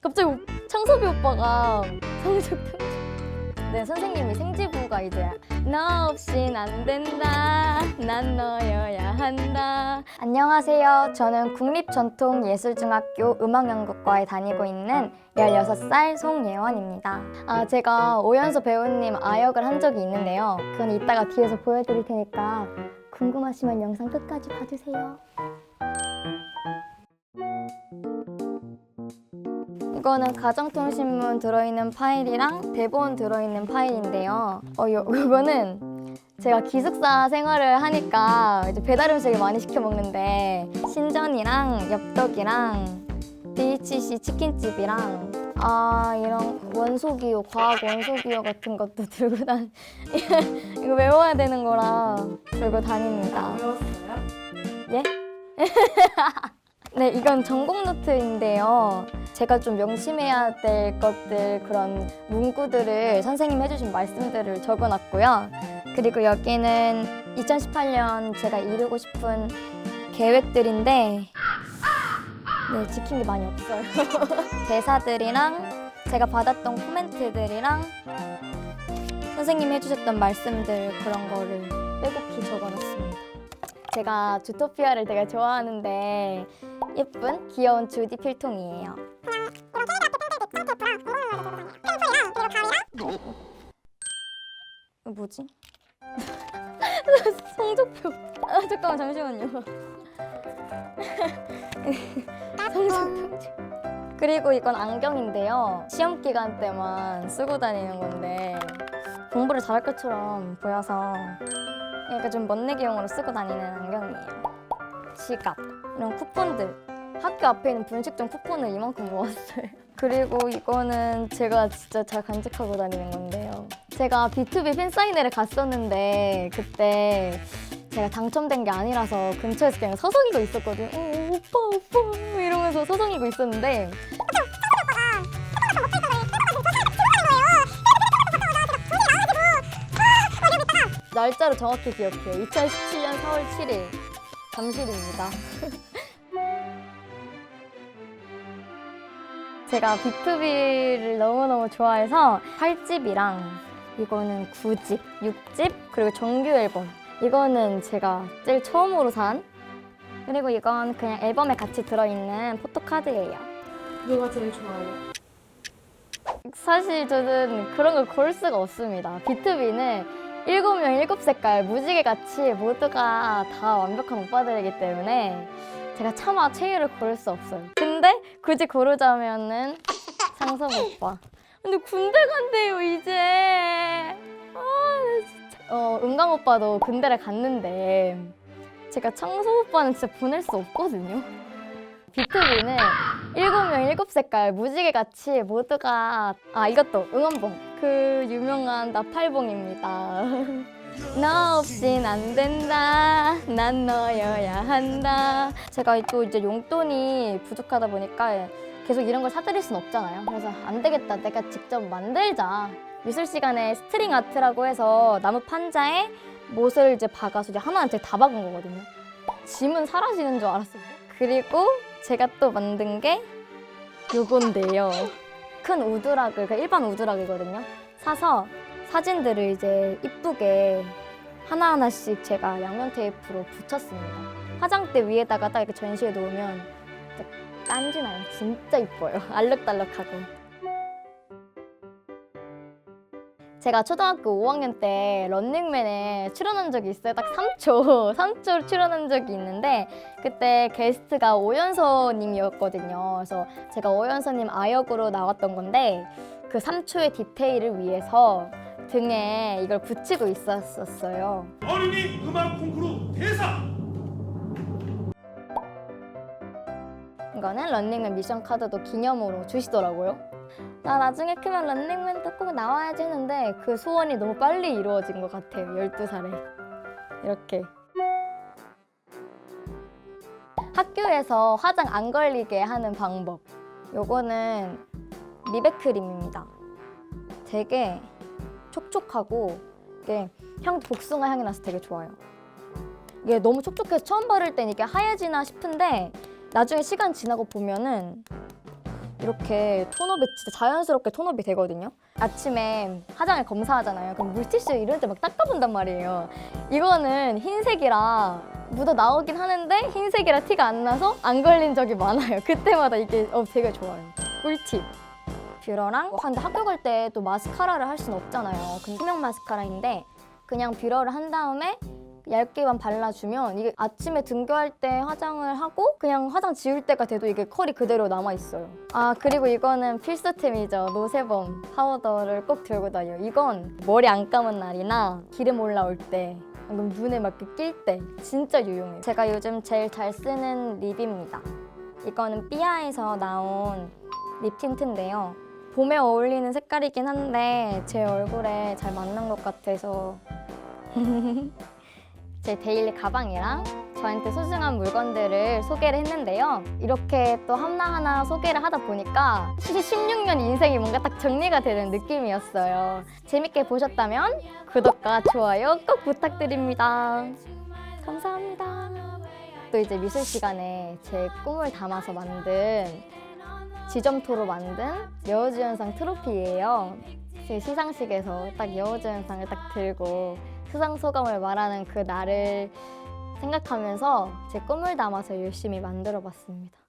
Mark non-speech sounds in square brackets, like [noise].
갑자기 오- 창섭이 오빠가 성적 편지. 네 선생님이 생지부가 이제 너 없인 안 된다. 난 너여야 한다. 안녕하세요. 저는 국립전통예술중학교 음악연극과에 다니고 있는 16살 송예원입니다. 아 제가 오연서 배우님 아역을 한 적이 있는데요. 그건 이따가 뒤에서 보여드릴 테니까 궁금하시면 영상 끝까지 봐주세요 이거는 가정통신문 들어있는 파일이랑 대본 들어있는 파일인데요. 어, 요, [laughs] 요거는 제가 기숙사 생활을 하니까 이제 배달 음식을 많이 시켜 먹는데 신전이랑 엽떡이랑 DHC 치킨집이랑 아 이런 원소기호 과학 원소기호 같은 것도 [laughs] 들고 다니 이거 외워야 되는 거라 들고 다닙니다. 배웠어요? 예? [laughs] 네, 이건 전공 노트인데요. 제가 좀 명심해야 될 것들, 그런 문구들을 선생님 해주신 말씀들을 적어놨고요. 그리고 여기는 2018년 제가 이루고 싶은 계획들인데, 네, 지킨 게 많이 없어요. [laughs] 대사들이랑 제가 받았던 코멘트들이랑 선생님이 해주셨던 말씀들 그런 거를 빼곡히 적어놨습니다. 제가 주토피아를 되게 좋아하는데 예쁜 귀여운 주디 필통이에요. 이거 뭐지? [laughs] 성적표. 아 잠깐만 잠시만요. [laughs] 성적표. 그리고 이건 안경인데요. 시험 기간 때만 쓰고 다니는 건데 공부를 잘할 것처럼 보여서 약간 좀 멋내기용으로 쓰고 다니는 안경이에요. 지갑, 이런 쿠폰들. 학교 앞에 있는 분식점 쿠폰을 이만큼 모았어요. [laughs] 그리고 이거는 제가 진짜 잘 간직하고 다니는 건데요. 제가 B2B 팬사인회를 갔었는데 그때 제가 당첨된 게 아니라서 근처에서 그냥 서성이고 있었거든요. 어, 오빠 오빠 이러면서 서성이고 있었는데 날짜를 정확히 기억해요. 2017년 4월 7일 잠실입니다. [laughs] 제가 B2B를 너무너무 좋아해서 8집이랑 이거는 9집, 6집, 그리고 정규 앨범. 이거는 제가 제일 처음으로 산. 그리고 이건 그냥 앨범에 같이 들어있는 포토카드예요. 누가 제일 좋아요? 사실 저는 그런 걸 고를 수가 없습니다. B2B는 일곱 명 일곱 색깔 무지개 같이 모두가 다 완벽한 오빠들이기 때문에 제가 차마 최애를 고를 수 없어요. 근데 굳이 고르자면은 상섭 오빠. 근데 군대 간대요 이제. 아 진짜. 어 은강 오빠도 군대를 갔는데 제가 창섭 오빠는 진짜 보낼 수 없거든요. B2B는 일곱 명 일곱 색깔 무지개 같이 모두가 아 이것도 응원봉 그 유명한 나팔봉입니다. [laughs] 너 없인 안 된다. 난 너여야 한다. 제가 또 이제 용돈이 부족하다 보니까 계속 이런 걸 사드릴 순 없잖아요. 그래서 안 되겠다. 내가 직접 만들자. 미술 시간에 스트링 아트라고 해서 나무 판자에 못을 이제 박아서 이제 하나한테 다 박은 거거든요. 짐은 사라지는 줄 알았어요. 그리고 제가 또 만든 게 요건데요. 큰 우드락을, 그러니까 일반 우드락이거든요. 사서 사진들을 이제 이쁘게 하나하나씩 제가 양면 테이프로 붙였습니다. 화장대 위에다가 딱 이렇게 전시해 놓으면 진짜 깐지나요. 진짜 이뻐요. [laughs] 알록달록하고. 제가 초등학교 5학년 때 런닝맨에 출연한 적이 있어요. 딱 3초, 3초 [laughs] 출연한 적이 있는데 그때 게스트가 오연서님이었거든요. 그래서 제가 오연서님 아역으로 나왔던 건데 그 3초의 디테일을 위해서 등에 이걸 붙이고 있었었어요. 어린이 음악 콩쿠르 대상 이거는 런닝맨 미션 카드도 기념으로 주시더라고요. 나 나중에 크면 런닝맨도 꼭 나와야지 했는데 그 소원이 너무 빨리 이루어진 것 같아요. 12살에. 이렇게. 학교에서 화장 안 걸리게 하는 방법. 요거는 리베크림입니다. 되게 촉촉하고 이게 향 복숭아 향이 나서 되게 좋아요. 이게 너무 촉촉해서 처음 바를 땐 이게 하얘지나 싶은데 나중에 시간 지나고 보면은 이렇게 톤업이 진짜 자연스럽게 톤업이 되거든요. 아침에 화장을 검사하잖아요. 그럼 물티슈 이런 데막 닦아본단 말이에요. 이거는 흰색이라 묻어 나오긴 하는데 흰색이라 티가 안 나서 안 걸린 적이 많아요. [laughs] 그때마다 이게 어, 되게 좋아요. 꿀팁. 뷰러랑 어, 근데 학교 갈 때 또 마스카라를 할 수는 없잖아요. 근데 투명 마스카라인데 그냥 뷰러를 한 다음에 얇게만 발라주면 이게 아침에 등교할 때 화장을 하고 그냥 화장 지울 때가 돼도 이게 컬이 그대로 남아 있어요. 아 그리고 이거는 필수템이죠. 노세범 파우더를 꼭 들고 다녀요. 이건 머리 안 감은 날이나 기름 올라올 때 방금 눈에 막 낄 때 진짜 유용해요. 제가 요즘 제일 잘 쓰는 립입니다. 이거는 삐아에서 나온 립 틴트인데요. 봄에 어울리는 색깔이긴 한데 제 얼굴에 잘 맞는 것 같아서 [laughs] 제 데일리 가방이랑 저한테 소중한 물건들을 소개를 했는데요. 이렇게 또 하나하나 소개를 하다 보니까 16년 인생이 뭔가 딱 정리가 되는 느낌이었어요. 재밌게 보셨다면 구독과 좋아요 꼭 부탁드립니다. 감사합니다. 또 이제 미술 시간에 제 꿈을 담아서 만든 지점토로 만든 여우주연상 트로피예요. 제 시상식에서 딱 여우주연상을 딱 들고 수상 소감을 말하는 그 날을 생각하면서 제 꿈을 담아서 열심히 만들어 봤습니다.